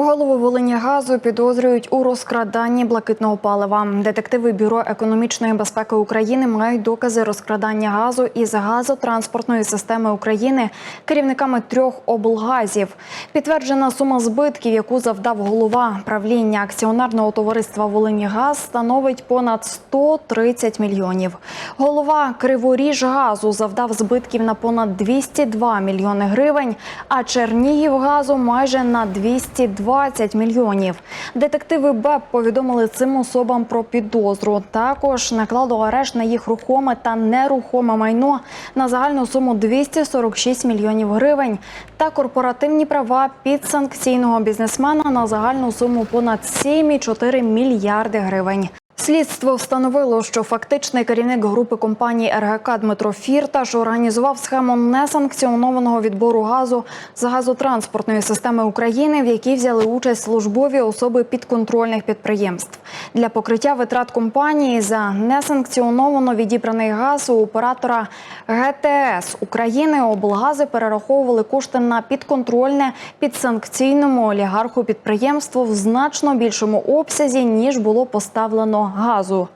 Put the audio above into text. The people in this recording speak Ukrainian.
Голову Волинягазу підозрюють у розкраданні блакитного палива. Детективи Бюро економічної безпеки України мають докази розкрадання газу із газотранспортної системи України керівниками трьох облгазів. Підтверджена сума збитків, яку завдав голова правління акціонерного товариства Волинягаз, становить понад 130 мільйонів. Голова Криворіжгазу завдав збитків на понад 202 мільйони гривень, а Чернігівгазу майже на 220 мільйонів. Детективи БЕП повідомили цим особам про підозру. Також наклало арешт на їх рухоме та нерухоме майно на загальну суму 246 мільйонів гривень та корпоративні права підсанкційного бізнесмена на загальну суму понад 7,4 мільярди гривень. Слідство встановило, що фактичний керівник групи компанії РГК Дмитро Фірташ організував схему несанкціонованого відбору газу з газотранспортної системи України, в якій взяли участь службові особи підконтрольних підприємств. Для покриття витрат компанії за несанкціоновано відібраний газ у оператора ГТС України облгази перераховували кошти на підконтрольне підсанкційному олігарху підприємство в значно більшому обсязі ніж було поставлено газу.